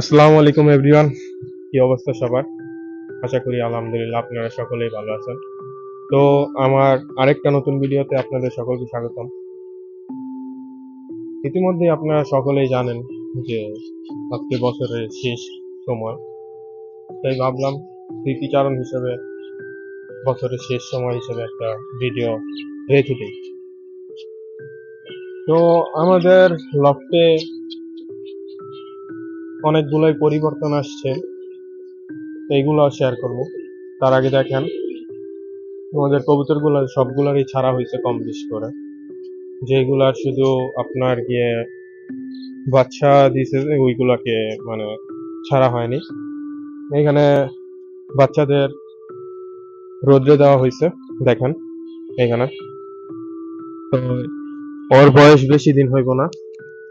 আসসালামু আলাইকুম এভরিওয়ান কি অবস্থা সবার? আশা করি আলহামদুলিল্লাহ আপনারা সকলেই ভালো আছেন। তো আমার আরেকটা নতুন ভিডিওতে আপনাদের সকলকে স্বাগতম। ইতিমধ্যে আপনারা সকলেই জানেন যে আজকে বছরের শেষ সময়। তাই ভাবলাম স্মৃতিচারণ হিসেবে বছরের শেষ সময় হিসেবে একটা ভিডিও রেখে দিই। তো আমাদের লক্ষ্যে অনেকগুলোই পরিবর্তন আসছে। এইগুলো শেয়ার করব। তার আগে দেখেন, আমাদের কবুতরগুলো সবগুলোরই ছাড়া হয়েছে কম বেশি করে। যেগুলার শুধু আপনার গিয়ে বাচ্চা দিছে, ওইগুলাকে মানে ছাড়া হয়নি। এখানে বাচ্চাদের রোদ্রে দেওয়া হয়েছে, দেখেন এখানে ওর বয়স বেশি দিন হইব না,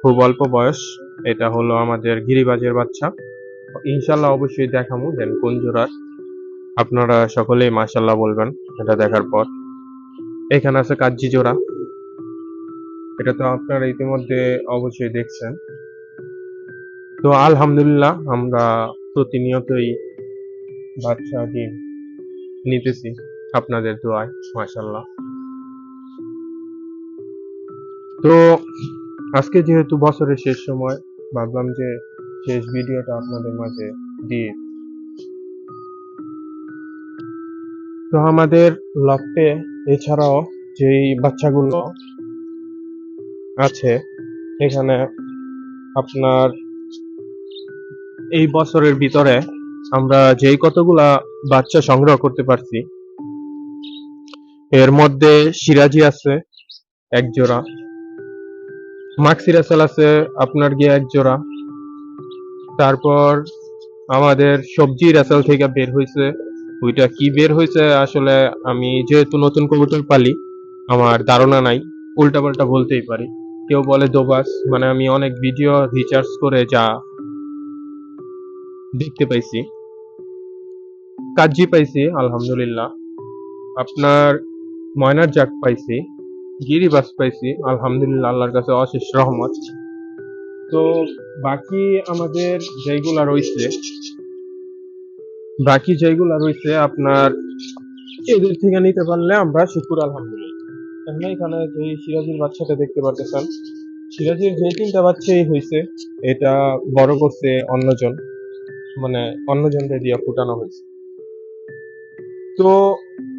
খুব অল্প বয়স। এটা হলো আমাদের গিরিবাজের বাচ্চা। ইনশাল্লাহ অবশ্যই দেখামু, দেন কোন জোড়ার আপনারা সকলেই মাশাল্লাহ বলবেন, এটা দেখার পর। এখানে আছে কাজ্জি জোড়া। এটা তো আপনারা ইতিমধ্যে অবশ্যই দেখছেন। তো আলহামদুলিল্লাহ আমরা প্রতিনিয়তই বাচ্চা ডিম নিতেছি আপনাদের দোয়ায় মাশাল্লাহ তো আজকে যেহেতু বছরের শেষ সময় ভাবলাম যে শেষ ভিডিওটা আপনাদের মাঝে দিয়ে তো আমাদের লক্ষ্যে এছাড়াও যেই বাচ্চাগুলো আছে, এখানে আপনার এই বছরের ভিতরে আমরা যেই কতগুলা বাচ্চা সংগ্রহ করতে পারছি, এর মধ্যে সিরাজি আছে এক জোড়া মাক্সিরাসেল আছে, আপনার গিয়ে এক জোড়া। তারপর আমাদের সবজি রাসেল থেকে বের হয়েছে। ওইটা কি বের হয়েছে, আসলে আমি যেহেতু নতুন কবুতর পালি, আমার ধারণা নাই। উল্টাপাল্টা বলতেই পারি। কেউ বলে দোবাস মানে আমি অনেক ভিডিও রিচার্জ করে যা দেখতে পাইছি। কাজি পাইছি, আলহামদুলিল্লাহ। আপনার ময়নার জাক পাইছি। গিরিবাস পাইছি, আলহামদুলিল্লাহ, আল্লাহর কাছে অশেষ রহমত। তো বাকি আমাদের যেগুলা রয়েছে বাকি যেগুলা রয়েছে আপনার, এদের থেকে নিতে পারলে আমরা শুকুর, আলহামদুলিল্লাহ। এখানে যে সিরাজির বাচ্চাটা দেখতে পারতেছেন, সিরাজির যে তিনটা বাচ্চাই হয়েছে এটা বড় করছে অন্যজন মানে অন্যজনকে দিয়ে ফুটানো হয়েছে তো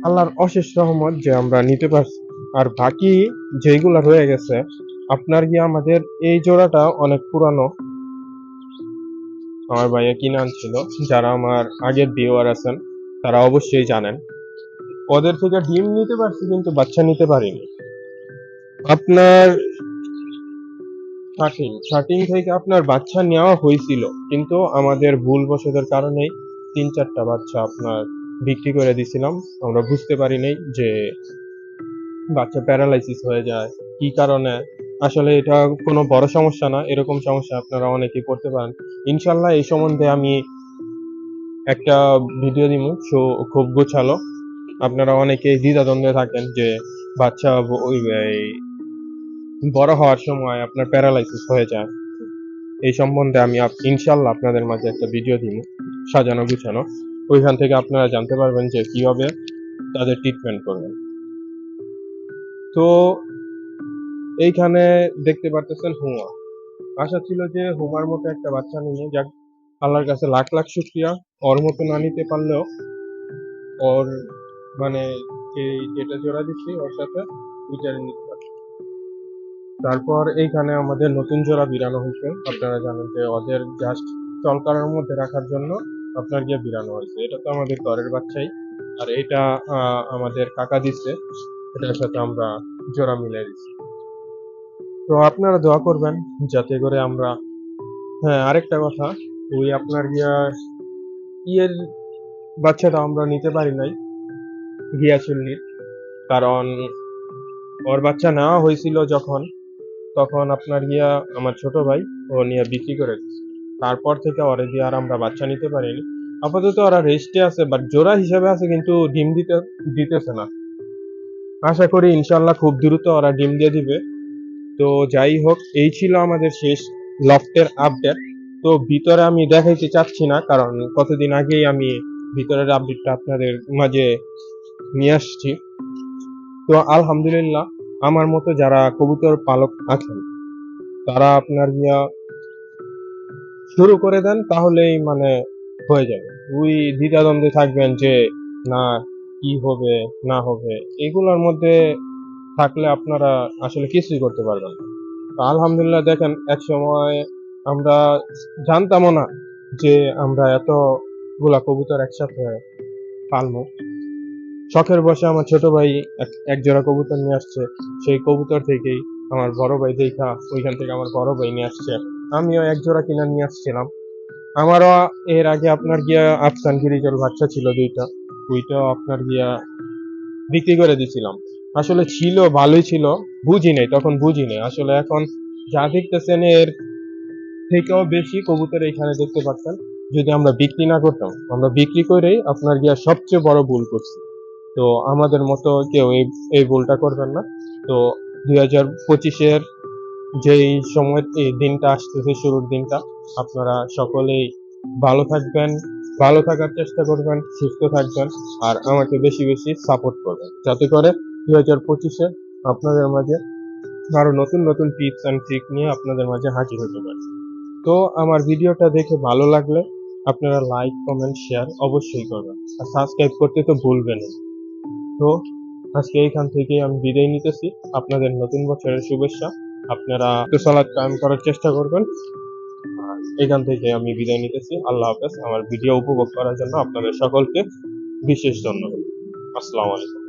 আল্লাহর অশেষ রহমত যে আমরা নিতে পারছি। আর বাকি যেগুলা রয়ে গেছে, আপনার কি আমাদের এই জোড়াটা অনেক পুরানো। আমার ভাইয়া কিনে আনছিল, যারা আমার আগের ভিউয়ার আছেন, তারা অবশ্যই জানেন। ওদের থেকে ডিম নিতে পারছি, কিন্তু বাচ্চা নিতে পারিনি। আপনার শার্টিং শার্টিং থেকে আপনার বাচ্চা নেওয়া হয়েছিল, কিন্তু আমাদের ভুল বশতের কারণেই তিন চারটা বাচ্চা আপনার বিক্রি করে দিছিলাম আমরা বুঝতে পারিনি যে বাচ্চা প্যারালাইসিস হয়ে যায়, কি কারণে? আসলে এটা কোনো বড় সমস্যা না, এরকম সমস্যা আপনারা অনেকেই করতে পারেন। ইনশাল্লাহ এই সম্বন্ধে আমি একটা ভিডিও দিব সো খুব গোছালো। আপনারা অনেকেই দ্বিধাদ্বন্দ্বে থাকেন যে বাচ্চা ওই বড় হওয়ার সময় আপনার প্যারালাইসিস হয়ে যায়। এই সম্বন্ধে আমি ইনশাল্লাহ আপনাদের মাঝে একটা ভিডিও দিব সাজানো গুছানো ওইখান থেকে আপনারা জানতে পারবেন যে কীভাবে তাদের ট্রিটমেন্ট করবেন। তো এইখানে দেখতে পারতেছেন হুমা। আশা ছিল যে হুমার মতো একটা বাচ্চা নিয়ে যাক। আল্লাহর কাছে লাখ লাখ শুক্রিয়া। ওর মতো না নিতে পারলেও ওর মানে যেটা জোড়া দিচ্ছি, ওর সাথে বিচারে নিতে পারছি তারপর এইখানে আমাদের নতুন জোড়া বিরানো হয়েছে। আপনারা জানেন যে ওদের জাস্ট চলকানোর মধ্যে রাখার জন্য আপনার গিয়ে বিরানো হয়েছে। এটা তো আমাদের ঘরের বাচ্চাই। আর এটা আমাদের কাকা দিচ্ছে। এটার সাথে আমরা জোড়া মিলাই দিচ্ছি। তো আপনারা দোয়া করবেন যাতে করে আমরা হ্যাঁ আরেকটা কথা, ওই আপনার গিয়া ইয়ের বাচ্চাটা আমরা নিতে পারি নাই, গিয়া চুল্লির। কারণ ওর বাচ্চা নেওয়া হয়েছিল যখন, তখন আপনার গিয়া আমার ছোট ভাই, ও নিয়ে বিক্রি করে। তারপর থেকে ওরে দিয়ে আর আমরা বাচ্চা নিতে পারিনি। আপাতত ওরা রেস্টে আছে বাট জোড়া হিসেবে আছে, কিন্তু ডিম দিতে, দিতেছে না। আশা করি ইনশাল্লাহ খুব দ্রুত ওরা ডিম দিয়ে দিবে। তো যাই হোক, এই ছিল আমাদের শেষ লফটের আপডেট তো ভিতরে আমি দেখাইতে চাচ্ছি না, কারণ কতদিন আগেই আমি ভিতরের আপডেটটা আপনাদের মাঝে নিয়ে আসছি। তো আলহামদুলিল্লাহ, আমার মতো যারা কবুতর পালক আছেন, তারা আপনার গিয়া শুরু করে দেন, তাহলেই মানে হয়ে যাবে। ওই দ্বিধাদ্বন্দ্বে থাকবেন যে, না কি হবে, না হবে, এগুলোর মধ্যে থাকলে আপনারা আসলে কিছুই করতে পারবেন তো আলহামদুলিল্লাহ দেখেন, এক সময় আমরা জানতামও না যে আমরা এতগুলা কবুতর একসাথে পালবো। শখের বসে আমার ছোট ভাই এক- জোড়া কবুতর নিয়ে আসছে। সেই কবুতর থেকেই আমার বড় ভাই দেখা, ওইখান থেকে আমার বড় ভাই নিয়ে আসছে। আমিও এক জোড়া কিনে নিয়ে আসছিলাম। আমারও এর আগে আপনার গিয়া আফসান গিরিজল বাচ্চা ছিল দুইটা। ওইটাও আপনার গিয়া বিক্রি করে দিছিলাম। আসলে ছিল, ভালোই ছিল, বুঝি নাই, তখন বুঝি নাই। আসলে এখন যা দেখতেছেন এর থেকেও বেশি কবুতর এখানে দেখতে পাচ্ছেন। যদি আমরা বিক্রি না করতাম, আমরা বিক্রি করেই আপনার গিয়া সবচেয়ে বড় ভুল করছি। তো আমাদের মতো কেউ এই এই ভুলটা করবেন না। তো দুই হাজার পঁচিশের যেই সময় দিনটা আসতেছে, শুরুর দিনটা, আপনারা সকলেই ভালো থাকবেন, ভালো থাকার চেষ্টা করবেন, সুস্থ থাকবেন, আর আমাকে বেশি বেশি সাপোর্ট করবেন। যাতে করে দুই হাজার পঁচিশে আপনাদের মাঝে আরও নতুন নতুন টিপস অ্যান্ড ট্রিক নিয়ে আপনাদের মাঝে হাজির হতে পারি। তো আমার ভিডিওটা দেখে ভালো লাগলে আপনারা লাইক কমেন্ট শেয়ার অবশ্যই করবেন। আর সাবস্ক্রাইব করতে তো ভুলবেন না। তো আজকে এইখান থেকে আমি বিদায় নিতেছি। আপনাদের নতুন বছরের শুভেচ্ছা। আপনারা সালাদ কায়েম করার চেষ্টা করবেন। এখান থেকে আমি বিদায় নিতেছি। আল্লাহ হাফেজ। আমার ভিডিও উপভোগ করার জন্য আপনাদের সকলকে বিশেষ ধন্যবাদ। আসসালামু আলাইকুম।